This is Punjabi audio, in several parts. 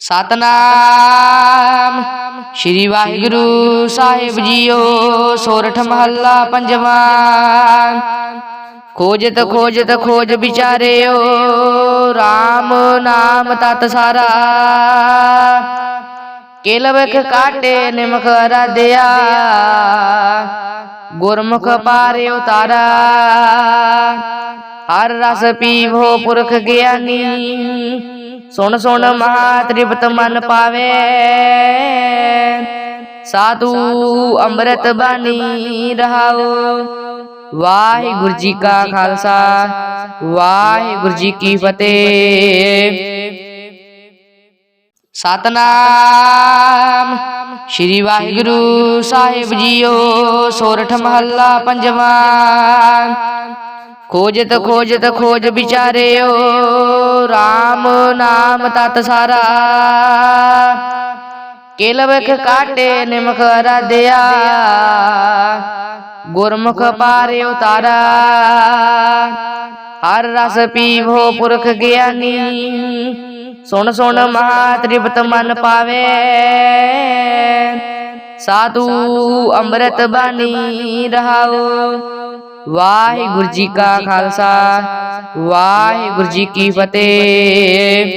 ਸਤਨਾਮ। ਸ਼੍ਰੀ ਵਾਹਿਗੁਰੂ ਸਾਹਿਬ ਜੀਓ, ਸੋਰਠ ਮਹੱਲਾ ਪੰਜਵਾਂ। ਖੋਜਤ ਖੋਜਤ ਖੋਜ ਵਿਚਾਰਿਓ RAM ਨਾਮ ਤਤ ਸਾਰਾ। ਕਿਲਵਖ ਕਾਟੇ ਨਿਮਖ ਰਾਧਿਆ ਗੁਰਮੁਖ ਪਾਰਿਓ ਤਾਰਾ। ਹਰ ਰਸ ਪੀਵੋ ਪੁਰਖ ਗਿਆਨੀ ਸੁਣ ਸੁਣ ਮਹਾ ਤ੍ਰਿਪਤ ਮਨ ਪਾਵੇ। ਸਾਧੂ ਅੰਮ੍ਰਿਤ ਬਾਣੀ ਰਹਾਓ। ਵਾਹਿਗੁਰੂ ਜੀ ਕਾ ਖਾਲਸਾ, ਵਾਹਿਗੁਰੂ ਜੀ ਕੀ ਫਤਿਹ। ਸਤਨਾਮ ਸ਼੍ਰੀ ਵਾਹਿਗੁਰੂ ਸਾਹਿਬ ਜੀਓ, ਸੋਰਠ ਮਹੱਲਾ ਪੰਜਵਾਂ। ਖੋਜਤ ਖੋਜਤ ਖੋਜ ਵਿਚਾਰਿਓ RAM ਨਾਮ ਤਤ ਸਾਰਾ। ਕਿਲਵਖ ਕਾਟੇ ਨਿਮਖ ਰਾਧਿਆ ਗੁਰਮੁਖ ਪਾਰਿਓ ਤਾਰਾ। ਹਰ ਰਸ ਪੀਵੋ ਪੁਰਖ ਗਿਆਨੀ। ਸੁਣ ਸੁਣ ਮਹਾ ਤ੍ਰਿਪਤ ਮਨ ਪਾਵੇ। ਸਾਧੂ ਅੰਮ੍ਰਿਤ ਬਾਣੀ ਰਹਾਓ। ਵਾਹਿਗੁਰੂ ਜੀ ਕਾ ਖਾਲਸਾ ਵਾਹਿਗੁਰੂ ਜੀ ਕੀ ਫਤਿਹ।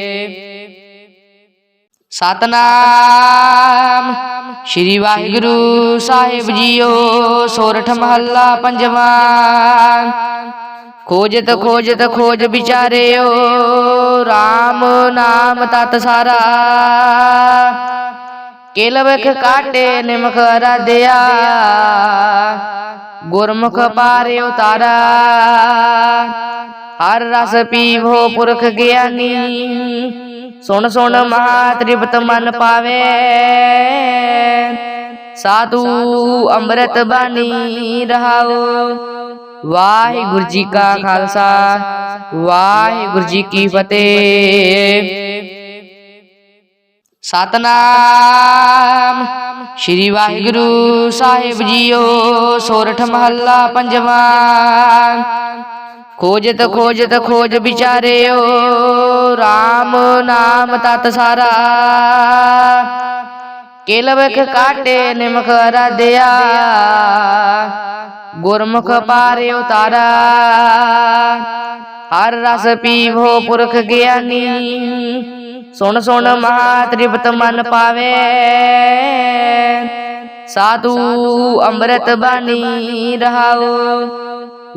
ਸਤਨਾਮ ਸ਼੍ਰੀ ਵਾਹਿਗੁਰੂ ਸਾਹਿਬ ਜੀਓ ਸੋਰਠ ਮਹੱਲਾ ਪੰਜਵਾਂ। ਖੋਜਤ ਖੋਜਤ ਖੋਜ ਵਿਚਾਰਿਓ RAM ਨਾਮ ਤਤ ਸਾਰਾ। ਕਿਲਵਖ ਕਾਟੇ ਨਿਮਖ ਰਾਧਿਆ ਗੁਰਮੁਖ ਪਾਰਿਓ ਤਾਰਾ ਹਰ ਰਸ ਪੀਵੋ ਪੁਰਖ ਗਿਆਨੀ ਸੁਣ ਸੁਣ ਮਹਾ ਤ੍ਰਿਪਤ ਮਨ ਪਾਵੇ ਸਾਧੂ ਅੰਮ੍ਰਿਤ ਬਾਣੀ ਰਹਾਓ ਵਾਹਿਗੁਰੂ ਜੀ ਕਾ ਖਾਲਸਾ ਵਾਹਿਗੁਰੂ ਜੀ ਕੀ ਫਤਿਹ ਸਤਨਾਮ। ਸ਼੍ਰੀ ਵਾਹਿਗੁਰੂ ਸਾਹਿਬ ਜੀਓ, ਸੋਰਠ ਮਹੱਲਾ ਪੰਜਵਾਂ। ਖੋਜਤ ਖੋਜਤ, ਖੋਜ ਵਿਚਾਰਿਓ RAM ਨਾਮ ਤਤ ਸਾਰਾ। ਕਿਲਵਖ ਕਾਟੇ, ਨਿਮਖ ਰਾਧਿਆ ਗੁਰਮੁਖ ਪਾਰਿਓ ਤਾਰਾ ਹਰ ਰਸ ਪੀਵੋ ਪੁਰਖ ਗਿਆਨੀ। ਸੁਣ ਸੁਣ ਮਹਾ ਤ੍ਰਿਪਤ ਮਨ ਪਾਵੇ। ਸਾਧੂ ਅੰਮ੍ਰਿਤ ਬਾਣੀ ਰਹਾਓ।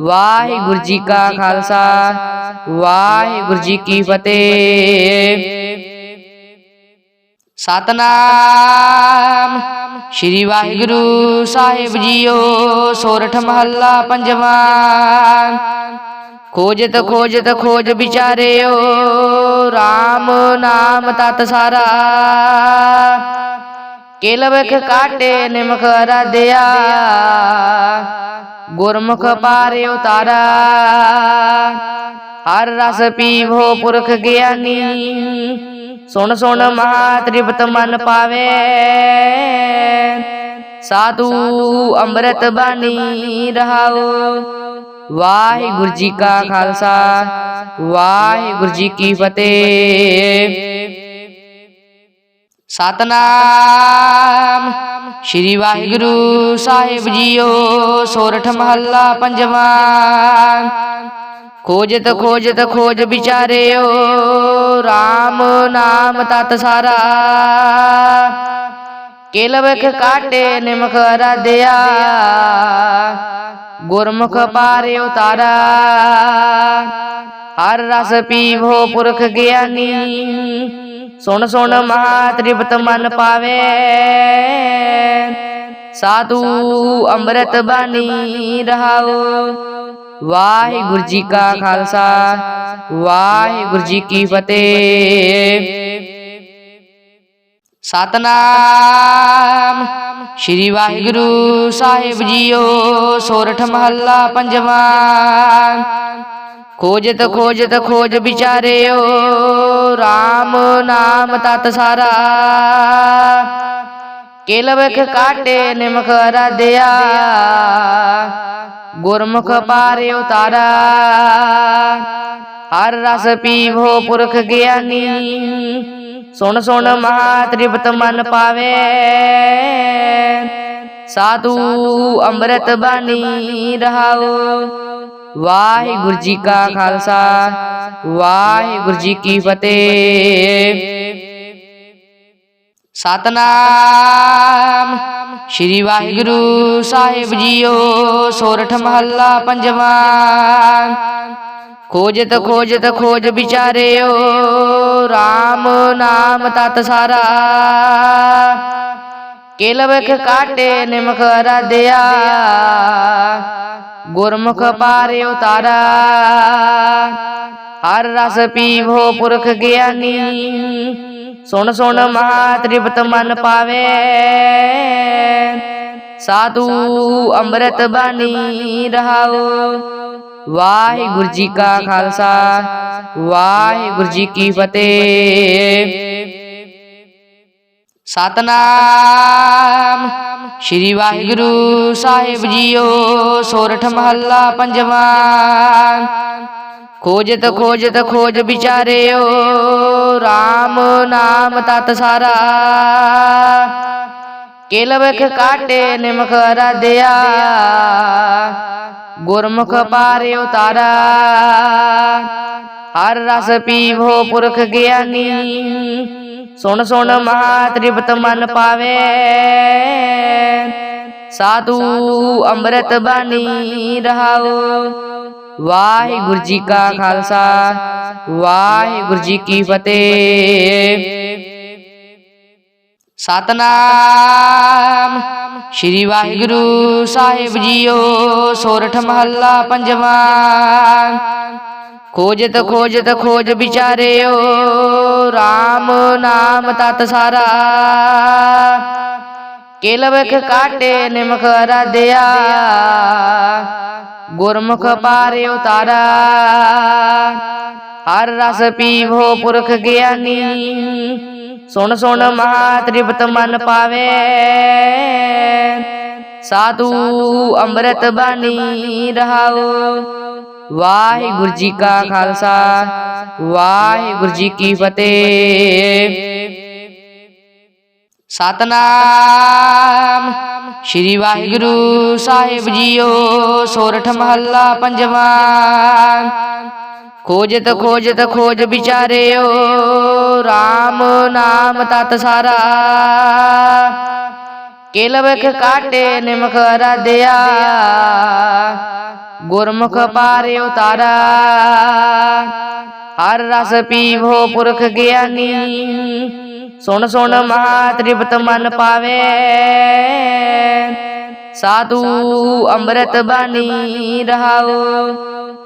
ਵਾਹਿਗੁਰੂ ਜੀ ਕਾ ਖਾਲਸਾ। ਵਾਹਿਗੁਰੂ ਜੀ ਕੀ ਫਤਿਹ। ਸਤਨਾਮ। ਸ਼੍ਰੀ ਵਾਹਿਗੁਰੂ ਸਾਹਿਬ ਜੀਓ ਸੋਰਠ ਮਹੱਲਾ ਪੰਜਵਾਂ। ਖੋਜਤ ਖੋਜਤ ਖੋਜ ਵਿਚਾਰਿਓ। RAM ਨਾਮ ਤਤ ਸਾਰਾ। ਕਿਲਵਖ ਕਾਟੇ ਨਿਮਖ ਰਾਧਿਆ ਗੁਰਮੁਖ ਪਾਰਿਓ ਤਾਰਾ ਹਰ ਰਸ ਪੀਵੋ ਪੁਰਖ ਗਿਆਨੀ। ਸੁਣ ਸੁਣ ਮਹਾ ਤ੍ਰਿਪਤ ਮਨ ਪਾਵੇ। ਸਾਧੂ ਅੰਮ੍ਰਿਤ ਬਾਣੀ ਰਹਾਓ। ਵਾਹਿਗੁਰੂ ਜੀ ਕਾ ਖਾਲਸਾ ਵਾਹਿਗੁਰੂ ਜੀ ਕੀ ਫਤਿਹ। ਸਤਨਾਮ। ਸ਼੍ਰੀ ਵਾਹਿਗੁਰੂ ਸਾਹਿਬ ਜੀਓ ਸੋਰਠ ਮਹੱਲਾ ਪੰਜਵਾਂ। ਖੋਜਤ ਖੋਜਤ ਖੋਜ ਵਿਚਾਰਿਓ RAM ਨਾਮ ਤਤ ਸਾਰਾ। ਕਿਲਵਖ ਕਾਟੇ ਨਿਮਖ ਰਾਧਿਆ ਗੁਰਮੁਖ ਪਾਰਿਓ ਤਾਰਾ ਹਰ ਰਸ ਪੀਵੋ ਪੁਰਖ ਗਿਆਨੀ। ਸੁਣ ਸੁਣ ਮਹਾ ਤ੍ਰਿਪਤ ਮਨ ਪਾਵੇ। ਸਾਧੂ ਅੰਮ੍ਰਿਤ ਬਾਣੀ ਰਹਾਓ। ਵਾਹਿਗੁਰੂ ਜੀ ਕਾ ਖਾਲਸਾ। ਵਾਹਿਗੁਰੂ ਜੀ ਕੀ ਫਤਿਹ। ਸਤਨਾਮ। ਸ਼੍ਰੀ ਵਾਹਿਗੁਰੂ ਸਾਹਿਬ ਜੀਓ, ਸੋਰਠ ਮਹੱਲਾ ਪੰਜਵਾਂ। ਖੋਜਤ ਖੋਜਤ, ਖੋਜ ਵਿਚਾਰਿਓ RAM ਨਾਮ ਤਤ ਸਾਰਾ। ਕਿਲਵਖ ਕਾਟੇ, ਨਿਮਖ ਰਾਧਿਆ ਗੁਰਮੁਖ ਪਾਰਿਓ ਤਾਰਾ। ਹਰ ਰਸ ਪੀਵੋ ਪੁਰਖ ਗਿਆਨੀ। ਸੁਣ ਸੁਣ ਮਹਾ ਤ੍ਰਿਪਤ ਮਨ ਪਾਵੇ। ਸਾਧੂ ਅੰਮ੍ਰਿਤ ਬਾਣੀ ਰਹਾਓ। ਵਾਹਿਗੁਰੂ ਜੀ ਕਾ ਖਾਲਸਾ, ਵਾਹਿਗੁਰੂ ਜੀ ਕੀ ਫਤਿਹ। ਸਤਨਾਮ ਸ਼੍ਰੀ ਵਾਹਿਗੁਰੂ ਸਾਹਿਬ ਜੀਓ, ਸੋਰਠ ਮਹੱਲਾ ਪੰਜਵਾਂ। ਖੋਜਤ ਖੋਜਤ ਖੋਜ ਵਿਚਾਰਿਓ। RAM ਨਾਮ ਤਤ ਸਾਰਾ। ਕਿਲਵਖ ਕਾਟੇ ਨਿਮਖ ਅਰਾਧਿਆ। ਗੁਰਮੁਖ ਪਾਰਿਓ ਤਾਰਾ ਹਰ ਰਸ ਪੀਵੋ ਪੁਰਖ ਗਿਆਨੀ। ਸੁਣ ਸੁਣ ਮਹਾ ਤ੍ਰਿਪਤ ਮਨ ਪਾਵੇ। ਸਾਧੂ ਅੰਮ੍ਰਿਤ ਬਾਣੀ ਰਹਾਓ। ਵਾਹਿਗੁਰੂ ਜੀ ਕਾ ਖਾਲਸਾ ਵਾਹਿਗੁਰੂ ਜੀ ਕੀ ਫਤਿਹ। ਸਤਨਾਮ। ਸ਼੍ਰੀ ਵਾਹਿਗੁਰੂ ਸਾਹਿਬ ਜੀਓ ਸੋਰਠ ਮਹੱਲਾ ਪੰਜਵਾਂ। ਖੋਜਤ ਖੋਜਤ ਖੋਜ ਵਿਚਾਰਿਓ RAM ਨਾਮ ਤਤ ਸਾਰਾ। ਕਿਲਵਖ ਕਾਟੇ ਨਿਮਖ ਅਰਾਧਿਆ। ਗੁਰਮੁਖ ਪਾਰਿਓ ਤਾਰਾ ਹਰ ਰਸ ਪੀਵੋ ਪੁਰਖ ਗਿਆਨੀ। ਸੁਣ ਸੁਣ ਮਹਾ ਤ੍ਰਿਪਤ ਮਨ ਪਾਵੇ। ਸਾਧੂ ਅੰਮ੍ਰਿਤ ਬਾਣੀ ਰਹਾਓ। ਵਾਹਿਗੁਰੂ ਜੀ ਕਾ ਖਾਲਸਾ। ਵਾਹਿਗੁਰੂ ਜੀ ਕੀ ਫਤਿਹ। ਸਤਨਾਮ। ਸ਼੍ਰੀ ਵਾਹਿਗੁਰੂ ਸਾਹਿਬ ਜੀਓ, ਸੋਰਠ ਮਹੱਲਾ ਪੰਜਵਾਂ। ਖੋਜਤ ਖੋਜਤ, ਖੋਜ ਵਿਚਾਰਿਓ RAM ਨਾਮ ਤਤ ਸਾਰਾ। ਕਿਲਵਖ ਕਾਟੇ, ਨਿਮਖ ਅਰਾਧਿਆ। ਗੁਰਮੁਖ ਪਾਰਿਓ ਤਾਰਾ। ਹਰ ਰਸ ਪੀਵੋ ਪੁਰਖ ਗਿਆਨੀ। ਸੁਣ ਸੁਣ ਮਹਾ ਤ੍ਰਿਪਤ ਮਨ ਪਾਵੇ। ਸਾਧੂ ਅੰਮ੍ਰਿਤ ਬਾਣੀ ਰਹਾਓ। ਵਾਹਿਗੁਰੂ ਜੀ ਕਾ ਖਾਲਸਾ। ਵਾਹਿਗੁਰੂ ਜੀ ਕੀ ਫਤਿਹ। ਸਤਨਾਮ। ਸ਼੍ਰੀ ਵਾਹਿਗੁਰੂ ਸਾਹਿਬ ਜੀਓ ਸੋਰਠ ਮਹੱਲਾ ਪੰਜਵਾਂ। ਖੋਜਤ ਖੋਜਤ ਖੋਜ ਵਿਚਾਰਿਓ RAM ਨਾਮ ਤਤ ਸਾਰਾ। ਕਿਲਵਖ ਕਾਟੇ ਨਿਮਖ ਅਰਾਧਿਆ। ਗੁਰਮੁਖ ਪਾਰਿਓ ਤਾਰਾ ਹਰ ਰਸ ਪੀਵੋ ਪੁਰਖ ਗਿਆਨੀ। ਸੁਣ ਸੁਣ ਮਹਾ ਤ੍ਰਿਪਤ ਮਨ ਪਾਵੇ। ਸਾਧੂ ਅੰਮ੍ਰਿਤ ਬਾਣੀ ਰਹਾਓ।